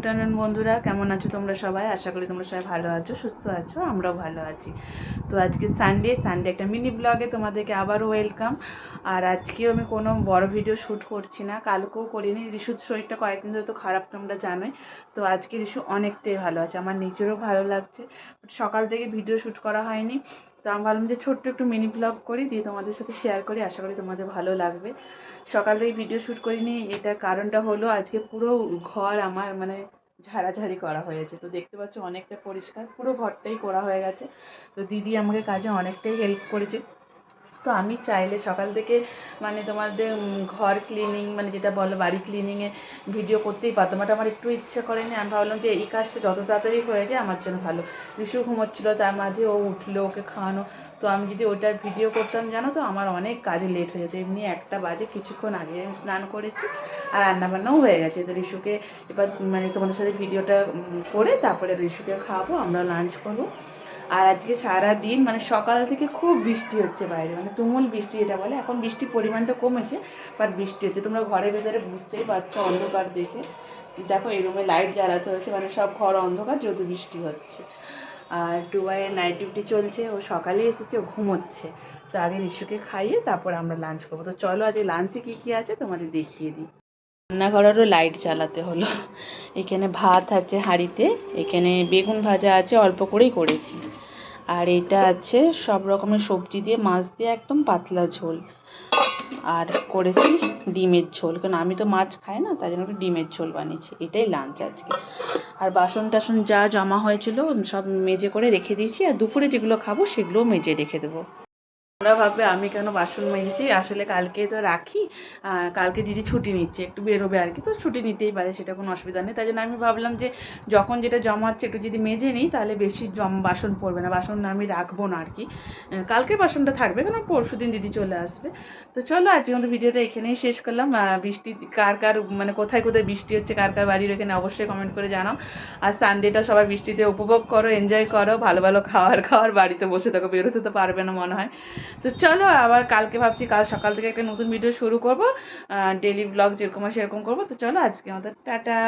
Afternoon বন্ধুরা, কেমন আছো তোমরা সবাই? আশা করি তোমরা সবাই ভালো আছো, সুস্থ আছো, আমরাও ভালো আছি। তো আজকে সানডে সানডে একটা মিনি ব্লগে তোমাদেরকে আবারও ওয়েলকাম আর আজকেও আমি কোনো বড় ভিডিও শ্যুট করছি না, কালকেও করিনি। রিশুর শরীরটা কয়েকদিন ধরে তো খারাপ, তোমরা জানোই। তো আজকে রিশু অনেকটাই ভালো আছে, আমার নিজেরও ভালো লাগছে। সকাল থেকে ভিডিও শ্যুট করা হয়নি। তো আমি ভাবলাম যে ছোট্ট একটু মিনি ব্লগ করি, দিয়ে তোমাদের সাথে শেয়ার করি। আশা করি তোমাদের ভালো লাগবে। সকাল থেকে ভিডিও শ্যুট করিনি, এটার কারণটা হলো আজকে পুরো ঘর আমার মানে ঝাড়াঝাড়ি করা হয়েছে। তো দেখতে পাচ্ছ অনেকটা পরিষ্কার, পুরো ঘরটাই করা হয়ে গেছে। তো দিদি আমাকে কাজে অনেকটাই হেল্প করেছে। তো আমি চাইলে সকাল থেকে মানে তোমাদের ঘর ক্লিনিং মানে যেটা বলো বাড়ি ক্লিনিংয়ে ভিডিও করতেই পারতাম। বাট আমার একটু ইচ্ছে করেনি। আমি ভাবলাম যে এই কাজটা যত তাড়াতাড়ি হয়ে যায় আমার জন্য ভালো। ঋষু ঘুমোচ্ছিলো, তার মাঝে ও উঠল ওকে খাওয়ানো। তো আমি যদি ওটার ভিডিও করতাম, জানো তো, আমার অনেক কাজে লেট হয়ে যেত। এমনি একটা বাজে কিছুক্ষণ আগে আমি স্নান করেছি আর রান্নাবান্নাও হয়ে গেছে। তো ঋষুকে এবার মানে তোমাদের সাথে ভিডিওটা করে তারপরে ঋষুকে খাওয়াবো আমরা লাঞ্চ করব। আর আজকে সারা দিন মানে সকাল থেকে খুব বৃষ্টি হচ্ছে বাইরে মানে তুমুল বৃষ্টি এটা বলে। এখন বৃষ্টির পরিমাণটা কমেছে বাট বৃষ্টি হচ্ছে। তোমরা ঘরের ভেতরে বুঝতেই পারছ অন্ধকার দেখে। দেখো এই রুমে লাইট জ্বালাতে হচ্ছে মানে সব ঘর অন্ধকার যেহেতু বৃষ্টি হচ্ছে। আর টুবাইয়ের নাইট ডিউটি চলছে, ও সকালে এসেছে, ও ঘুমোচ্ছে। তো আগে ঋষুকে খাইয়ে তারপর আমরা লাঞ্চ করব। তো চলো আজকে লাঞ্চে কী কী আছে তোমাদের দেখিয়ে দিই। রান্নাঘরেরও লাইট জ্বালাতে হলো। এখানে ভাত আছে হাঁড়িতে, এখানে বেগুন ভাজা আছে, অল্প করেই করেছি। আর এটা আছে সব রকমের সবজি দিয়ে, মাছ দিয়ে একদম পাতলা ঝোল। আর করেছি ডিমের ঝোল, কারণ আমি তো মাছ খাই না, তাই জন্য একটু ডিমের ঝোল বানিয়েছি। এটাই লাঞ্চ আজকে। আর বাসন টাসন যা জমা হয়েছিল, সব মেজে করে রেখে দিয়েছি, আর দুপুরে যেগুলো খাব সেগুলোও মেজে রেখে দেবো। তোমরা ভাববে, আমি কেন বাসন মেজেছি? আসলে কালকে তো রাখি কালকে দিদি ছুটি নিচ্ছে, একটু বেরোবে আর কি। তো ছুটি নিতেই পারে, সেটা কোনো অসুবিধা নেই। তাই জন্য আমি ভাবলাম যে, যখন যেটা জমাচ্ছে একটু যদি মেজে নিই, তাহলে বেশি জম, বাসন পড়বে না। বাসন আমি রাখব না আর কি। কালকে বাসনটা থাকবে কারণ পরশু দিন দিদি চলে আসবে? তো চলো আজকে আমাদের ভিডিওটা এখানেই শেষ করলাম। বৃষ্টি কার কার মানে কোথায় কোথায় বৃষ্টি হচ্ছে, কার কার বাড়ির এখানে অবশ্যই কমেন্ট করে জানাও। আর সানডেটা সবাই বৃষ্টিতে উপভোগ করো এনজয় করো, ভালো ভালো খাওয়ার খাওয়ার বাড়িতে বসে থাকো, বেরোতে তো পারবে না মনে হয়। তো চলো আবার কালকে ভাবছি, কাল সকাল থেকে একটা নতুন ভিডিও শুরু করব। ডেলি ব্লগ যেরকম সেরকম করব। তো চলো আজকে আমাদের, টাটা!